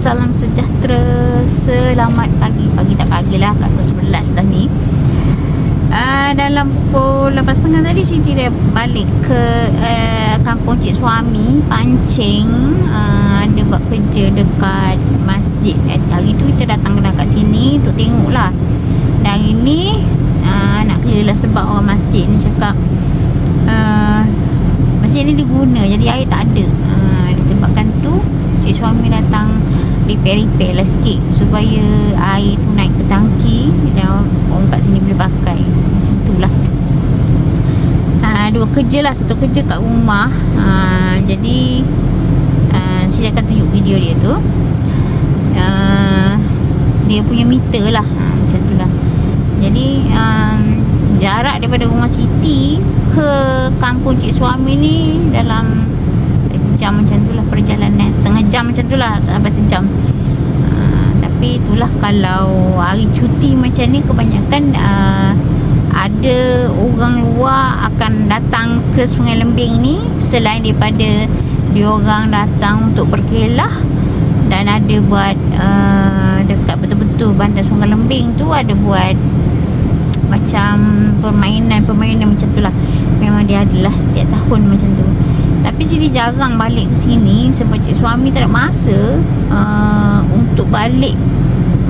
Salam sejahtera Selamat pagi. Pagi tak pagi lah Kat pukul 11 dah ni. Uh, Dalam pukul 8.30 tadi Siti dia balik ke uh, Kampung Cik Suami Pancing. Uh, Dia buat kerja dekat Masjid. Eh, Hari tu kita datang dekat sini Untuk tengok lah Dan hari ni uh, Nak clear lah sebab orang masjid ni cakap uh, Masjid ni diguna Jadi air tak ada. Uh, Disebabkan tu Cik suami datang Repair-repair lah sikit Supaya air tu naik ke tangki Dan orang kat sini boleh pakai. Macam tu lah. Uh, Dua kerja lah. Satu kerja kat rumah. Uh, Jadi uh, Saya akan tunjuk video dia tu. Uh, Dia punya meter lah. Uh, Macam tu lah. Jadi um, Jarak daripada rumah Siti Ke kampung cik suami ni Dalam Sejam macam tu lah perjalanan Setengah jam macam tu lah Tak sampai sejam. Uh, Tapi itulah Kalau hari cuti macam ni Kebanyakan uh, Ada orang luar Akan datang ke Sungai Lembing ni Selain daripada Diorang datang untuk berkelah Dan ada buat uh, Dekat betul-betul Bandar Sungai Lembing tu Ada buat macam permainan-permainan macam tu lah. Memang dia adalah setiap tahun macam tu Tapi Siti jarang balik ke sini Sebab cik suami tak ada masa uh, Untuk balik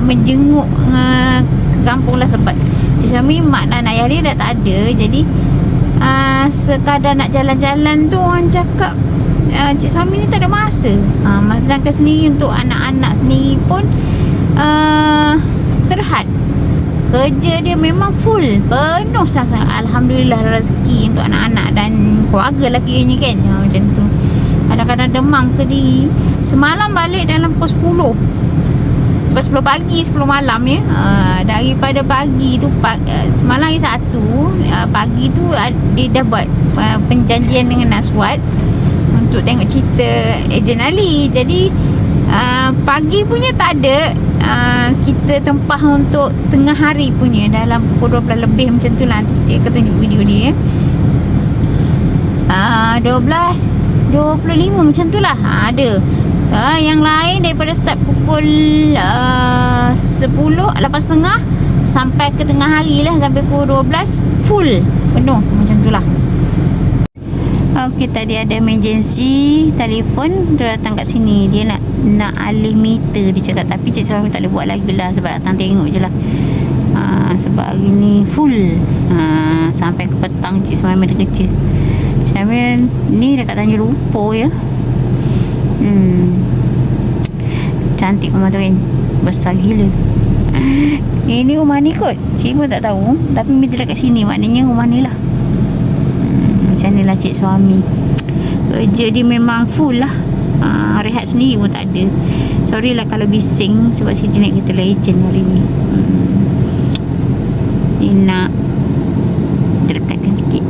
Menjenguk uh, ke kampung lah Sebab cik suami mak dan ayah dia dah tak ada. Jadi uh, Sekadar nak jalan-jalan tu Orang cakap uh, Cik suami ni tak ada masa. Uh, Sedangkan sendiri untuk anak-anak sendiri pun uh, Terhad kerja dia memang full. Penuh sangat. Alhamdulillah rezeki untuk anak-anak dan keluarga lah kiranya kan. Ha, macam tu. Kadang-kadang demam ke diri semalam balik dalam pukul 10 pukul 10 pagi 10 malam ya. Ha, daripada pagi tu pag, semalam hari satu ha, pagi tu dia dah buat uh, penjanjian dengan Naswat untuk tengok cerita Ejen Ali. Jadi uh, pagi punya tak ada. Uh, kita tempah untuk tengah hari punya. Dalam pukul 12 lebih macam tu lah. Nanti setiap akan tunjuk video dia uh, 12 25 macam tu lah. Uh, ada. Uh, yang lain daripada start pukul uh, 10 8.30 sampai ke tengah hari lah. Sampai pukul 12 full. Penuh macam tu lah Okey tadi ada emergency telefon dia datang kat sini. Dia nak nak alih meter dia cakap. Tapi cik suami tak boleh buat lagi lah sebab datang tengok je lah. Ha, sebab hari ni full. Ha, sampai ke petang cik suami ada kerja suami ni dekat Tanjung Lupo ya. Hmm. cantik rumah tu kan. Besar gila. Ini rumah ni kot. Cik pun tak tahu tapi meter dekat sini. Maknanya rumah ni lah ni lah cik suami. Kerja dia memang full lah. Uh, rehat sendiri pun tak ada. Sorry lah kalau bising sebab Siti naik kereta legend hari ni. Hmm. ni nak dekatkan sikit.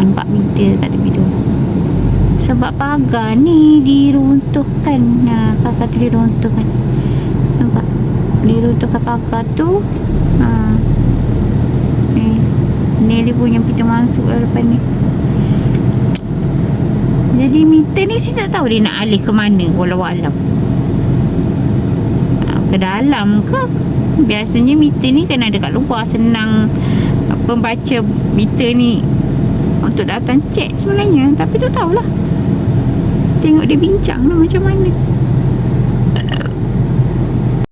Nampak meter kat tepi tu. Sebab pagar ni diruntuhkan. Nah, pagar tu diruntuhkan. Nampak? Diruntuhkan pagar tu. Ha. ni ni dia punya pintu masuk lah depan ni jadi meter ni saya tak tahu dia nak alih ke mana walau alam. Ke dalam ke? Biasanya meter ni kan ada kat luar senang pembaca meter ni untuk datang cek sebenarnya. Tapi tak tahulah. Tengok dia bincang lah macam mana.